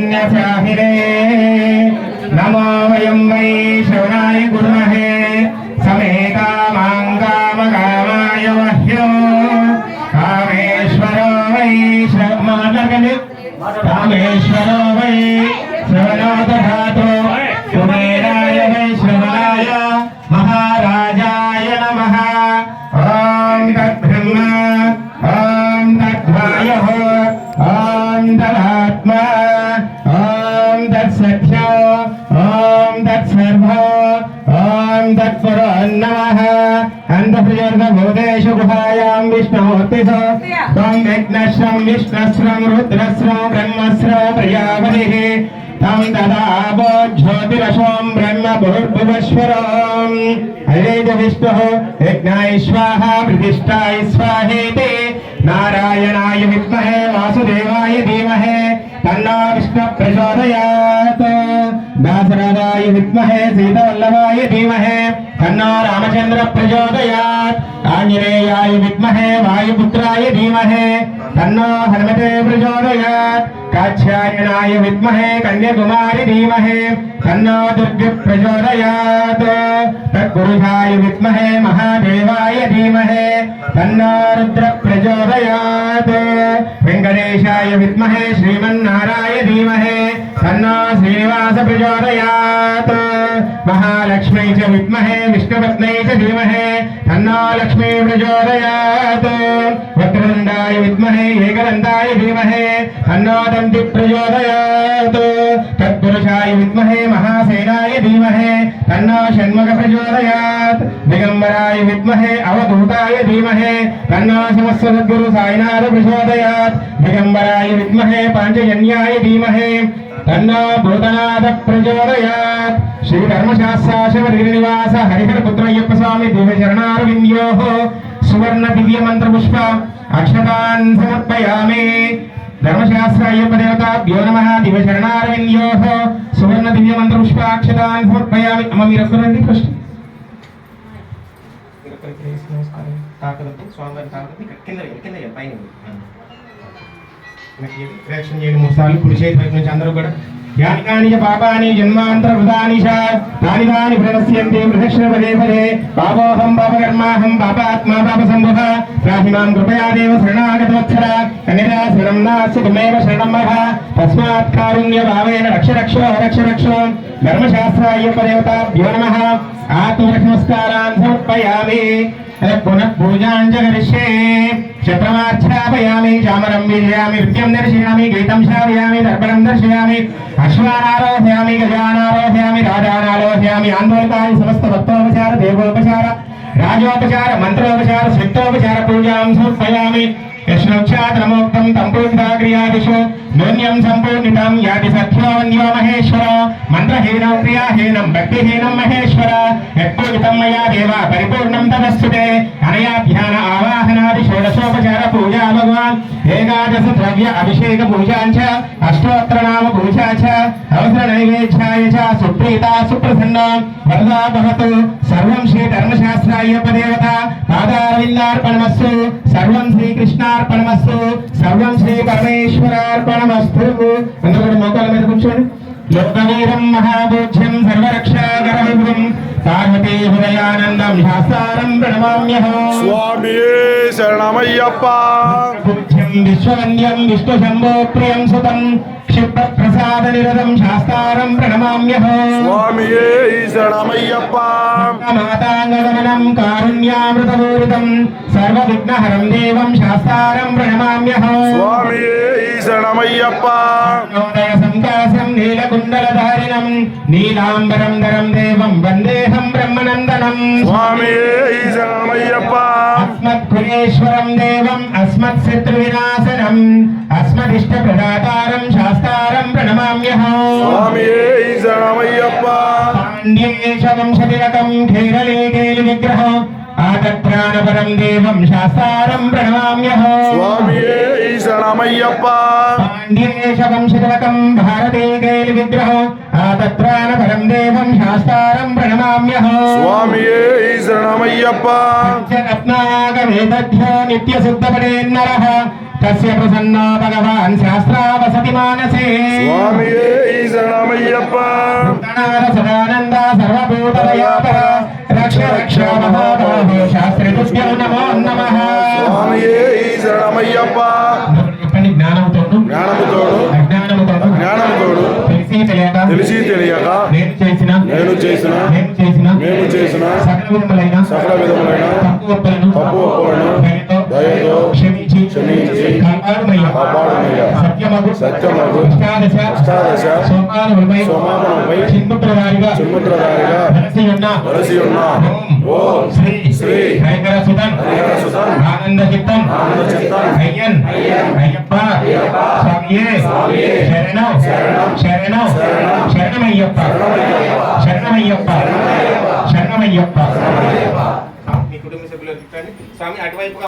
శ్రీమన్నారాయణాన్యసాహిరే నమో వయం వై శవనాయ కుర్మహే సమే కామాంగామకామాయ మహ్యో కామేశ్వరో వై శ్రమాటకని కామేశ్వరో వై नमः। अन्धप्रियर्गभूतेषु गुहायां विष्णुमूर्तिसो त्वं ब्रह्म हरे च विष्णुः यज्ञाय स्वाहा प्रतिष्ठाय स्वाहेति विद्महे सीतवल्लभाय धीमहे। तन्नो रामचंद्र प्रचोदयात्। आञ्जनेयाय विद्महे वायुपुत्राय धीमहे। तन्नो हनुमते प्रचोदयात्। कात्यायनाय विद्महे कन्याकुमारी धीमहे। तन्नो दुर्गे प्रचोदयात्। तत्पुरुषाय विद्महे महादेवाय धीमहे। तन्नो रुद्र प्रचोदयात्। वेंकटेशाय विद्महे श्रीमन्नाराय धीमहे। सन्नो श्रीनिवास प्रचोदयात् महालक्ष्मी च विद्महे, विष्णुपत्नी च धीमहे। तन्नो लक्ष्मी प्रचोदयात्। वक्रदण्डाय विद्महे एकदन्ताय धीमहे। तन्नो दन्ति प्रचोदयात्। तत्पुरुषाय विद्महे, महासेनाय धीमहे। तन्नो षण्मुख प्रचोदयात्। दिगम्बराय विद्महे, अवधूताय धीमहे। तन्नो समस्त सद्गुरु सायनाथ प्रचोदयात्। दिगम्बराय विद्महे, पाञ्चजन्याय धीमहे। తన్నో భూతనాథ ప్రచోదయాత్ శ్రీ ధర్మశాస్త్రాశివనివాస హరిహర పుత్రయ్యప్ప స్వామి దివ్య చరణారవింద్యో సువర్ణ దివ్య మంత్ర పుష్ప అక్షతాన్ సమర్పయామి ధర్మశాస్త్ర అయ్యప్ప దేవతాభ్యో నమ దివ్య చరణారవింద్యో సువర్ణ దివ్య మంత్ర పుష్ప అక్షతాన్ సమర్పయామి అమ్మ మీరు ఒక్కరండి ఫస్ట్ తాకదండి స్వామివారి తాకదండి ఇక్కడ కింద కింద పైన రియాక్షన్ చేయండి మూడు సార్లు కుడి చేతి వైపు నుంచి అందరూ కూడా. యానికాని పాపాని జన్మాంతర వృతాని చ తాని తాని ప్రణశ్యంతి ప్రదక్షిణ పదే పదే పాపోహం పాపకర్మాహం పాపాత్మా పాప సంభవ రాహిమాం కృపయా దేవ శరణాగతోత్తర కన్యదా శరణం నాస్తి తుమేవ శరణం మహ తస్మాత్ కారుణ్య భావేన రక్ష రక్షో రక్ష రక్షో ధర్మశాస్త్రాయ్యప్ప దేవతాభ్యో నమః ఆత్మరక్షనమస్కారాన్ సమర్పయామి. పునః పూజాంచ కరిష్యే చక్రమాఛాపయామి చామరం వీజయామి నృత్యం దర్శయామి గీతం శ్రావయామి దర్పణం దర్శయామి అశ్వానారోహయామి గజానారోహయామి రాజానారోహయామి ఆందోళకాయ సమస్త భక్తోపచార దేవోపచార రాజోపచార మంత్రోపచార శక్తోపచార పూజాం సమర్పయామి యశ్నోక్షాతనమోక్తం తం పూజితాక్రియాదిషు నూన్యం సంపూర్ణితం యాది సత్యోన్యో మహేశ్వర మంత్రహీనం క్రియాహీనం భక్తిహీనం మహేశ్వర. యత్పూజితం మయా దేవ పరిపూర్ణం తదస్తుతే అనయా ధ్యాన ఆవాహనాది షోడశోపచార పూజా భగవాన్. ఏకాదశ ద్రవ్య అభిషేక పూజాంచ అష్టోత్తర నామ పూజాచ అవసర నైవేద్యాయ చ సుప్రీత సుప్రసన్న. వరదా భవతు సర్వం శ్రీ ధర్మశాస్త్రాయ్యప్ప దేవత పాదారవిందార్పణమస్సు సర్వం శ్రీకృష్ణార్పణమస్సు సర్వం శ్రీ పరమేశ్వరార్పణమస్తు అందరూ కూడా మోకాల మీద కూర్చోండి లోకవీరం మహాభూజ్యం సర్వరక్షాకరం పార్వతీ హృదయానందం శాస్త్రారం ప్రణమామ్యహం స్వామి శరణమయ్యప్ప పూజ్యం విశ్వవన్యం విష్ణుశంభో ప్రియం సుతం క్షిప్రప్రసాద నిరతం శాస్త్రారం ప్రణమామ్యహం స్వామి శరణమయ్యప్ప మాతాంగగమనం కారుణ్యామృతమూరితం సర్వవిఘ్నహరం దేవం శాస్త్రారం ప్రణమామ్యహం స్వామి శరణమయ్యప్ప నోదయ సంకాసం నీలకుండలధారిణం నీలాంబరం ధరం దేవం వందేహం బ్రహ్మనందనం స్వామి శరణమయ్యప్ప అస్మత్కులేశ్వరం దేవం అస్మత్ శత్రు వినాశనం అస్మదిష్ట ప్రదాతారం శాస్త్రారం ప్రణమామ్యహం స్వామి శరణమయ్యప్ప పాండ్యేశ వంశతిలకం కేరళే కేలి విగ్రహం ఆతత్రాణపరం దేవం శాస్త్రారం ప్రణమామ్యహం స్వామి శరణమయ్యప్ప పాండ్యేశ వంశతిలకం భారతే కేలి విగ్రహం ఆతత్రాణపరం దేవం శాస్త్రారం ప్రణమామ్యహం స్వామి శరణమయ్యప్ప రత్నాగవేద్యో నిత్యశుద్ధపడే నరః తస్య ప్రసన్నో భగవాన్ శాస్త్రావసతి మానసే స్వామియే శరణమయ్యప్ప గణార సదానంద సర్వభూతదయాపర రక్ష రక్ష మహాబాహో శాస్త్రి తుభ్యో నమో నమః. స్వామియే శరణమయ్యప్ప. జ్ఞానంతోను అజ్ఞానముతోను తెలిసి తెలియక తెలిసి తెలియక నేను చేసిన నేను చేసిన మేము చేసిన మేము చేసిన సకల విధములైన సకల విధములైన తప్పు ఒప్పులను తప్పు ఒప్పులను దయతో దయతో క్షమించి క్షమించి కాపాడుమయ్యా. కాపాడుమయ్యా. సత్యమగు సత్యమగు అష్టాదశ అష్టాదశ సోపానములపై సోపానములపై చిన్ముద్రధారిగా చిన్ముద్రధారిగా వెలసి ఉన్న వెలసి ఉన్న ఓం శ్రీ శ్రీ హరికర సుతన్ సుతన్ ఆనంద చిత్తన్ చిత్తన్ అయ్యన్ అయ్యప్ప స్వామియే శరణం శరణం శరణమయ్యప్ప శరణమయ్యప్ప శరణమయ్యప్ప మీ కుటుంబ సభ్యులు స్వామి అటువైపుగా